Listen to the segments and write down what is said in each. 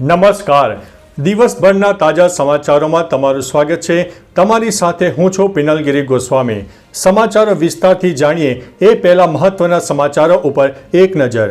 નમસ્કાર. દિવસભરના તાજા સમાચારોમાં તમારું સ્વાગત છે. તમારી સાથે હું છું પિનલગીરી ગોસ્વામી. સમાચારો વિસ્તારથી જાણીએ એ પહેલા મહત્વના સમાચારો ઉપર એક નજર.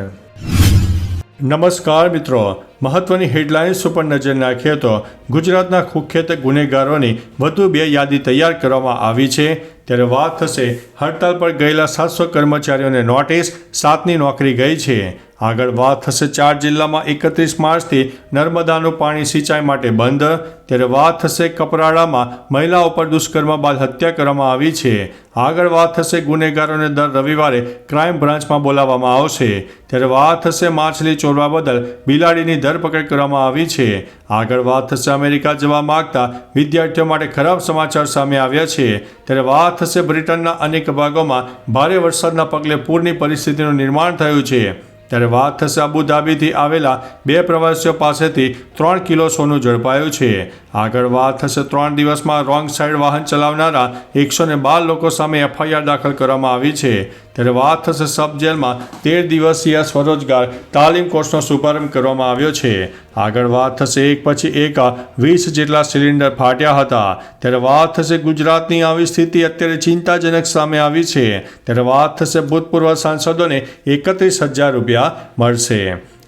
નમસ્કાર મિત્રો. મહત્વની હેડલાઇન્સ ઉપર નજર નાખીએ તો ગુજરાતના કુખ્યાત ગુનેગારોની વધુ બે યાદી તૈયાર કરવામાં આવી છે. ત્યારે વાત થશે હડતાલ પર ગયેલા સાતસો કર્મચારીઓને નોટિસ, સાતની નોકરી ગઈ છે. આગળ વાત થશે ચાર જિલ્લામાં એકત્રીસ માર્ચથી નર્મદાનું પાણી સિંચાઈ માટે બંધ. ત્યારે વાત થશે કપરાડામાં મહિલા ઉપર દુષ્કર્મ બાદ હત્યા કરવામાં આવી છે. આગળ વાત થશે ગુનેગારોને દર રવિવારે ક્રાઇમ બ્રાન્ચમાં બોલાવવામાં આવશે. ત્યારે વાત થશે માછલી ચોરવા બદલ બિલાડીની ધરપકડ કરવામાં આવી છે. આગળ વાત થશે અમેરિકા જવા માગતા વિદ્યાર્થીઓ માટે ખરાબ સમાચાર સામે આવ્યા છે. ત્યારે વાત થશે બ્રિટનના અનેક ભાગોમાં ભારે વરસાદના પગલે પૂરની પરિસ્થિતિનું નિર્માણ થયું છે. ત્યારે વાત થશે અબુધાબીથી આવેલા બે પ્રવાસીઓ પાસેથી ત્રણ કિલો સોનું ઝડપાયું છે. આગળ વાત થશે ત્રણ દિવસમાં રોંગ સાઈડ વાહન ચલાવનારા એકસો બાર લોકો સામે એફઆઈઆર દાખલ કરવામાં આવી છે. ત્યારે વાત થશે સબ જેલમાં તેર દિવસીય સ્વરોજગાર તાલીમ કોર્સનો શુભારંભ કરવામાં આવ્યો છે. આગળ વાત થશે એક પછી એક વીસ જેટલા સિલિન્ડર ફાટ્યા હતા. ત્યારે વાત થશે ગુજરાતની આવી સ્થિતિ અત્યારે ચિંતાજનક સામે આવી છે. ત્યારે વાત થશે ભૂતપૂર્વ સાંસદોને એકત્રીસ હજાર રૂપિયા મળશે.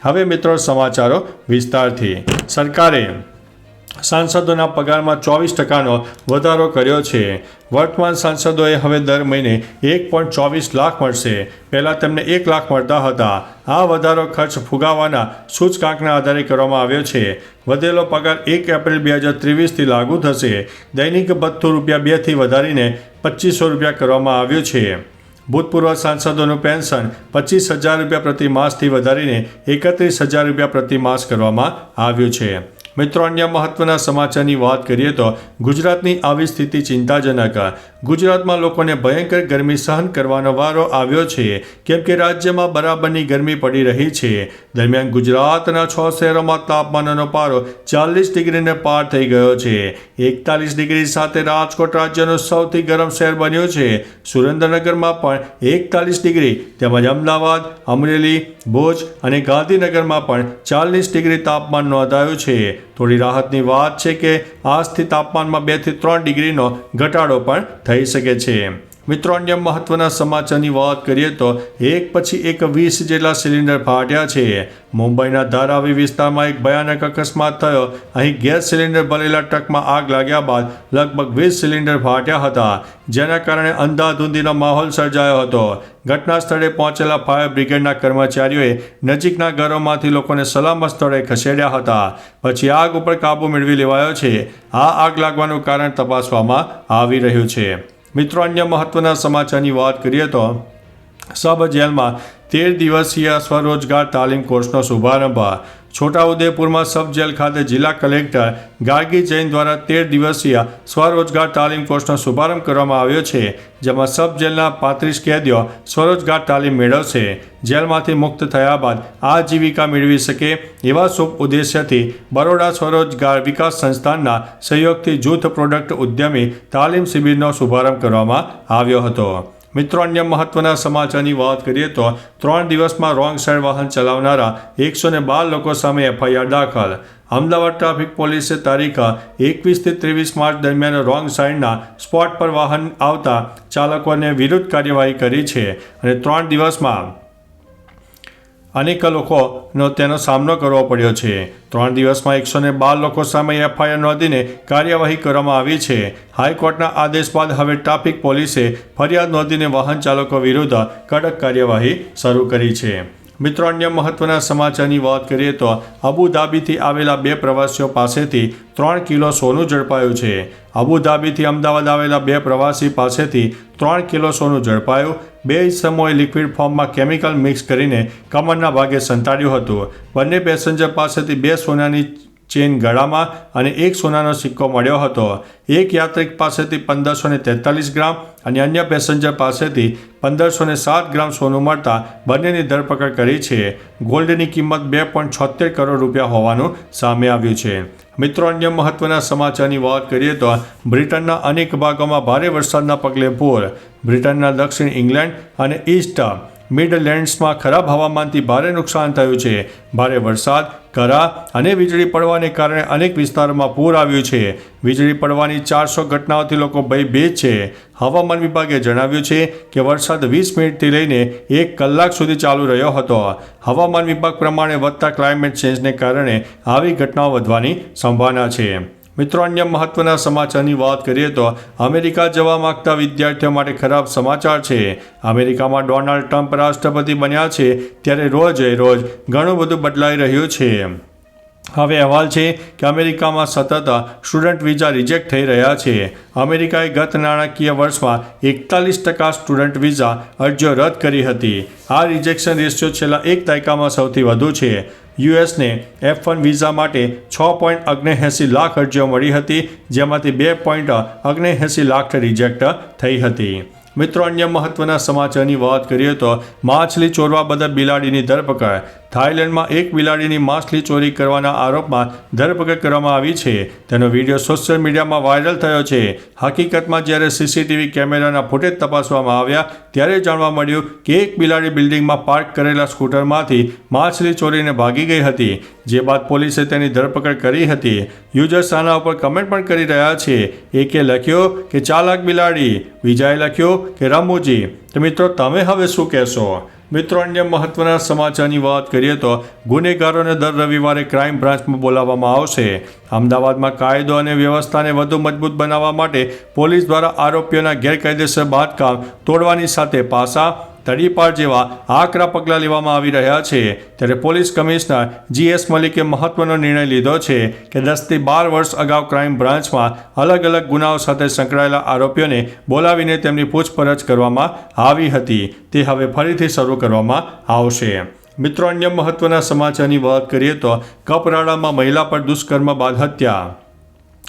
હવે મિત્રો સમાચારો વિસ્તારથી. સરકારે સાંસદોના પગારમાં ચોવીસ ટકાનો વધારો કર્યો છે. વર્તમાન સાંસદોએ હવે દર મહિને એક પોઈન્ટ ચોવીસ લાખ મળશે. પહેલાં તેમને એક લાખ મળતા હતા. આ વધારો ખર્ચ ફુગાવાના સૂચકાંકના આધારે કરવામાં આવ્યો છે. વધેલો પગાર એક એપ્રિલ બે હજાર ત્રેવીસથી લાગુ થશે. દૈનિક ભથ્થું રૂપિયા બેથી વધારીને પચીસો રૂપિયા કરવામાં આવ્યું છે. ભૂતપૂર્વ સાંસદોનું પેન્શન પચીસ હજાર રૂપિયા પ્રતિ માસથી વધારીને એકત્રીસ હજાર રૂપિયા પ્રતિ માસ કરવામાં આવ્યું છે. મિત્રો, અન્ય મહત્વના સમાચારની વાત કરીએ તો ગુજરાતની આવી સ્થિતિ ચિંતાજનક. ગુજરાતમાં લોકોને ભયંકર ગરમી સહન કરવાનો વારો આવ્યો છે. કેમ કે રાજ્યમાં બરાબરની ગરમી પડી રહી છે. દરમિયાન ગુજરાતના છ શહેરોમાં તાપમાનનો પારો ચાલીસ ડિગ્રીને પાર થઈ ગયો છે. એકતાલીસ ડિગ્રી સાથે રાજકોટ રાજ્યનું સૌથી ગરમ શહેર બન્યું છે. સુરેન્દ્રનગરમાં પણ એકતાલીસ ડિગ્રી, તેમજ અમદાવાદ, અમરેલી, ભુજ અને ગાંધીનગરમાં પણ ચાલીસ ડિગ્રી તાપમાન નોંધાયું છે. થોડી રાહતની વાત છે કે આજથી તાપમાનમાં બેથી ત્રણ ડિગ્રીનો ઘટાડો પણ થઈ શકે છે. મિત્રો, અન્ય મહત્વના સમાચારની વાત કરીએ તો એક પછી એક વીસ જેટલા સિલિન્ડર ફાટ્યા છે. મુંબઈના ધારાવી વિસ્તારમાં એક ભયાનક અકસ્માત થયો. અહીં ગેસ સિલિન્ડર ભરેલા ટ્રકમાં આગ લાગ્યા બાદ લગભગ વીસ સિલિન્ડર ફાટ્યા હતા, જેના કારણે અંધાધૂંધીનો માહોલ સર્જાયો હતો. ઘટના સ્થળે પહોંચેલા ફાયર બ્રિગેડના કર્મચારીઓએ નજીકના ઘરોમાંથી લોકોને સલામત સ્થળે ખસેડ્યા હતા. પછી આગ ઉપર કાબુ મેળવી લેવાયો છે. આ આગ લાગવાનું કારણ તપાસવામાં આવી રહ્યું છે. મિત્રો, અન્ય મહત્વના સમાચારની વાત કરીએ તો સબ જેલમાં તેર દિવસીય સ્વરોજગાર તાલીમ કોર્સનો શુભારંભ છોટાઉદેપુરમાં સબ જેલ ખાતે જિલ્લા કલેક્ટર ગાર્ગી જૈન દ્વારા તેર દિવસીય સ્વરોજગાર તાલીમ કોર્સનો શુભારંભ કરવામાં આવ્યો છે, જેમાં સબ જેલના પાંત્રીસ કેદીઓ સ્વરોજગાર તાલીમ મેળવશે. જેલમાંથી મુક્ત થયા બાદ આજીવિકા મેળવી શકે એવા શુભ ઉદ્દેશ્યથી બરોડા સ્વરોજગાર વિકાસ સંસ્થાનના સહયોગથી જૂથ પ્રોડક્ટ ઉદ્યમી તાલીમ શિબિરનો શુભારંભ કરવામાં આવ્યો હતો. મિત્રો, અન્ય મહત્વના સમાચારની વાત કરીએ તો ત્રણ દિવસમાં રોંગ સાઈડ વાહન ચલાવનારા એકસો ને બાર લોકો સામે એફઆઈઆર દાખલ. અમદાવાદ ટ્રાફિક પોલીસે તારીખ એકવીસથી ત્રેવીસ માર્ચ દરમિયાન રોંગ સાઈડના સ્પોટ પર વાહન આવતા ચાલકોને વિરુદ્ધ કાર્યવાહી કરી છે અને ત્રણ દિવસમાં અનેક લોકોનો તેનો સામનો કરવો પડ્યો છે. ત્રણ દિવસમાં એકસો ને બાર લોકો સામે એફઆઈઆર નોંધીને કાર્યવાહી કરવામાં આવી છે. હાઈકોર્ટના આદેશ બાદ હવે ટ્રાફિક પોલીસે ફરિયાદ નોંધીને વાહન ચાલકો વિરુદ્ધ કડક કાર્યવાહી શરૂ કરી છે. મિત્રો, અન્ય મહત્વના સમાચારની વાત કરીએ તો અબુધાબીથી આવેલા બે પ્રવાસીઓ પાસેથી ત્રણ કિલો સોનું ઝડપાયું છે. અબુધાબીથી અમદાવાદ આવેલા બે પ્રવાસી પાસેથી ત્રણ કિલો સોનું ઝડપાયું. બે સમયે લિક્વિડ ફોર્મમાં કેમિકલ મિક્સ કરીને કમરના ભાગે સંતાડ્યું હતું. બંને પેસેન્જર પાસેથી બે સોનાની ચેન ગળામાં અને એક સોનાનો સિક્કો મળ્યો હતો. એક યાત્રિક પાસેથી પંદરસો ને તેતાલીસ ગ્રામ અને અન્ય પેસેન્જર પાસેથી પંદરસો સાત ગ્રામ સોનું મળતા બંનેની ધરપકડ કરી છે. ગોલ્ડની કિંમત બે પોઈન્ટ છોતેર કરોડ રૂપિયા હોવાનું સામે આવ્યું છે. મિત્રો, અન્ય મહત્વના સમાચારની વાત કરીએ તો બ્રિટનના અનેક ભાગોમાં ભારે વરસાદના પગલે પૂર. બ્રિટનના દક્ષિણ ઇંગ્લેન્ડ અને ઈસ્ટ મિડલેન્ડ્સમાં ખરાબ હવામાનથી ભારે નુકસાન થયું છે. ભારે વરસાદ, કરા અને વીજળી પડવાને કારણે અનેક વિસ્તારોમાં પૂર આવ્યું છે. વીજળી પડવાની ચારસો ઘટનાઓથી લોકો ભયભીત છે. હવામાન વિભાગે જણાવ્યું છે કે વરસાદ વીસ મિનિટથી લઈને એક કલાક સુધી ચાલુ રહ્યો હતો. હવામાન વિભાગ પ્રમાણે વધતા ક્લાઇમેટ ચેન્જને કારણે આવી ઘટનાઓ વધવાની સંભાવના છે. મિત્રો, અન્ય મહત્વના સમાચારની વાત કરીએ તો અમેરિકા જવા માંગતા વિદ્યાર્થીઓ માટે ખરાબ સમાચાર છે. અમેરિકામાં ડોનાલ્ડ ટ્રમ્પ રાષ્ટ્રપતિ બન્યા છે ત્યારે રોજે રોજ ઘણું બધું બદલાઈ રહ્યું છે. હવે અહેવાલ છે કે અમેરિકામાં સતત સ્ટુડન્ટ વિઝા રિજેક્ટ થઈ રહ્યા છે. અમેરિકાએ ગત નાણાકીય વર્ષમાં એકતાલીસ ટકા સ્ટુડન્ટ વિઝા અરજીઓ રદ કરી હતી. આ રિજેક્શન રેશિયો છેલ્લા એક દાયકામાં સૌથી વધુ છે. યુએસને એફ વન વિઝા માટે છ પોઈન્ટ અગ્નેએંસી લાખ અરજીઓ મળી હતી, જેમાંથી બે પોઈન્ટ અગ્નેએંસી લાખ રિજેક્ટ થઈ હતી. મિત્રો, અન્ય મહત્વના સમાચારની વાત કરીએ તો માછલી ચોરવા બદલ બિલાડીની ધરપકડ. થાઇલેન્ડમાં એક બિલાડીની માછલી ચોરી કરવાના આરોપમાં ધરપકડ કરવામાં આવી છે. તેનો વીડિયો સોશિયલ મીડિયામાં વાયરલ થયો છે. હકીકતમાં જ્યારે સીસીટીવી કેમેરાના ફૂટેજ તપાસવામાં આવ્યા, ત્યારે જાણવા મળ્યું કે એક બિલાડી બિલ્ડિંગમાં પાર્ક કરેલા સ્કૂટરમાંથી માછલી ચોરીને ભાગી ગઈ હતી. જે બાદ પોલીસે તેની ધરપકડ કરી હતી. યુઝર્સ આના ઉપર કમેન્ટ પણ કરી રહ્યા છે. એકે લખ્યો કે ચાલાક બિલાડી બીજાએ લખ્યો કે, રમૂજી, તો મિત્રો, તમે હવે શું કહેશો? મિત્રો, અન્ય મહત્વના સમાચારની વાત કરીએ તો ગુનેગારોને દર રવિવારે ક્રાઇમ બ્રાન્ચમાં બોલાવવામાં આવશે. અમદાવાદમાં કાયદો અને વ્યવસ્થાને વધુ મજબૂત બનાવવા માટે પોલીસ દ્વારા આરોપીઓના ગેરકાયદેસર બાંધકામ તોડવાની સાથે પાસા તડીપાર જેવા આકરા પગલાં લેવામાં આવી રહ્યા છે. ત્યારે પોલીસ કમિશનર જીએસ મલિકે મહત્વનો નિર્ણય લીધો છે કે દસથી બાર વર્ષ અગાઉ ક્રાઇમ બ્રાન્ચમાં અલગ અલગ ગુનાઓ સાથે સંકળાયેલા આરોપીઓને બોલાવીને તેમની પૂછપરછ કરવામાં આવી હતી. તે હવે ફરીથી શરૂ કરવામાં આવશે. મિત્રો, અન્ય મહત્વના સમાચારની વાત કરીએ તો કપરાડામાં મહિલા પર દુષ્કર્મ બાદ હત્યા.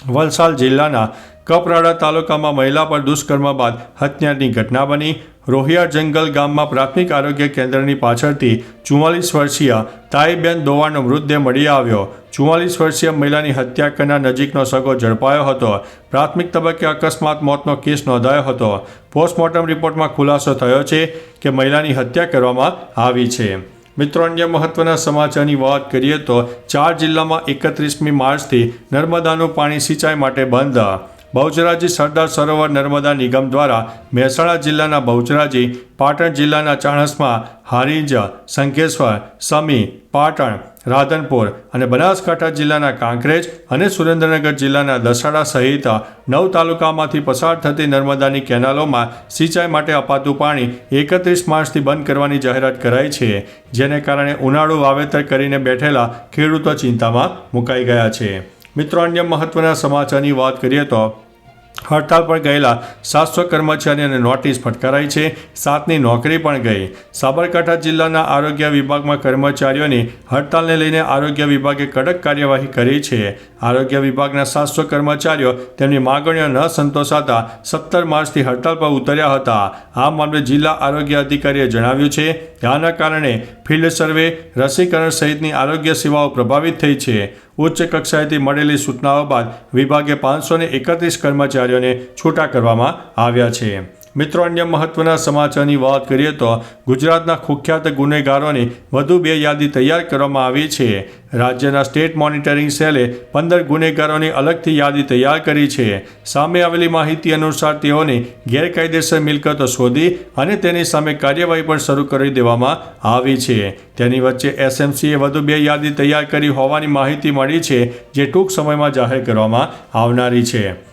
વલસાડ જિલ્લાના કપરાડા તાલુકામાં મહિલા પર દુષ્કર્મ બાદ હત્યાની ઘટના બની. રોહિયા જંગલ ગામમાં પ્રાથમિક આરોગ્ય કેન્દ્રની પાછળથી ચુમ્માલીસ વર્ષીય તાઈબેન દોવાનો મૃતદેહ મળી આવ્યો. ચુમ્માલીસ વર્ષીય મહિલાની હત્યા કરનાર નજીકનો સગો ઝડપાયો હતો. પ્રાથમિક તબક્કે અકસ્માત મોતનો કેસ નોંધાયો હતો. પોસ્ટમોર્ટમ રિપોર્ટમાં ખુલાસો થયો છે કે મહિલાની હત્યા કરવામાં આવી છે. મિત્રો, અન્ય મહત્વના સમાચારની વાત કરીએ તો ચાર જિલ્લામાં એકત્રીસમી માર્ચથી નર્મદાનું પાણી સિંચાઈ માટે બંધ. બહુચરાજી સરદાર સરોવર નર્મદા નિગમ દ્વારા મહેસાણા જિલ્લાના બહુચરાજી, પાટણ જિલ્લાના ચાણસમાં, હારિંજ સંકેશ્વર સમી, પાટણ, રાધનપુર અને બનાસકાંઠા જિલ્લાના કાંકરેજ અને સુરેન્દ્રનગર જિલ્લાના દસાડા સહિત નવ તાલુકામાંથી પસાર થતી નર્મદાની કેનાલોમાં સિંચાઈ માટે અપાતું પાણી એકત્રીસ માર્ચથી બંધ કરવાની જાહેરાત કરાઈ છે, જેને કારણે ઉનાળુ વાવેતર કરીને બેઠેલા ખેડૂતો ચિંતામાં મુકાઈ ગયા છે. મિત્રો, અન્ય મહત્વના સમાચારની વાત કરીએ તો હડતાળ પર ગયેલા સાતસો કર્મચારીઓને નોટિસ ફટકારાઈ છે. સાતની નોકરી પણ ગઈ. સાબરકાંઠા જિલ્લાના આરોગ્ય વિભાગમાં કર્મચારીઓની હડતાલને લઈને આરોગ્ય વિભાગે કડક કાર્યવાહી કરી છે. આરોગ્ય વિભાગના સાતસો કર્મચારીઓ તેમની માગણીઓ ન સંતોષાતા સત્તર માર્ચથી હડતાળ પર ઉતર્યા હતા. આ મામલે જિલ્લા આરોગ્ય અધિકારીએ જણાવ્યું છે. આના કારણે ફિલ્ડ સર્વે રસીકરણ સહિતની આરોગ્ય સેવાઓ પ્રભાવિત થઈ છે. ઉચ્ચ કક્ષાએથી મળેલી સૂચનાઓ બાદ વિભાગે પાંચસો એકત્રીસ કર્મચારીઓને છૂટા કરવામાં આવ્યા છે. મિત્રો, અન્ય મહત્વના સમાચારની વાત કરીએ તો ગુજરાતના કુખ્યાત ગુનેગારોની વધુ બે યાદી તૈયાર કરવામાં આવી છે. રાજ્યના સ્ટેટ મોનિટરિંગ સેલે પંદર ગુનેગારોની અલગથી યાદી તૈયાર કરી છે. સામે આવેલી માહિતી અનુસાર તેઓની ગેરકાયદેસર મિલકતો શોધી અને તેની સામે કાર્યવાહી પણ શરૂ કરી દેવામાં આવી છે. તેની વચ્ચે એસએમસીએ વધુ બે યાદી તૈયાર કરી હોવાની માહિતી મળી છે, જે ટૂંક સમયમાં જાહેર કરવામાં આવનારી છે.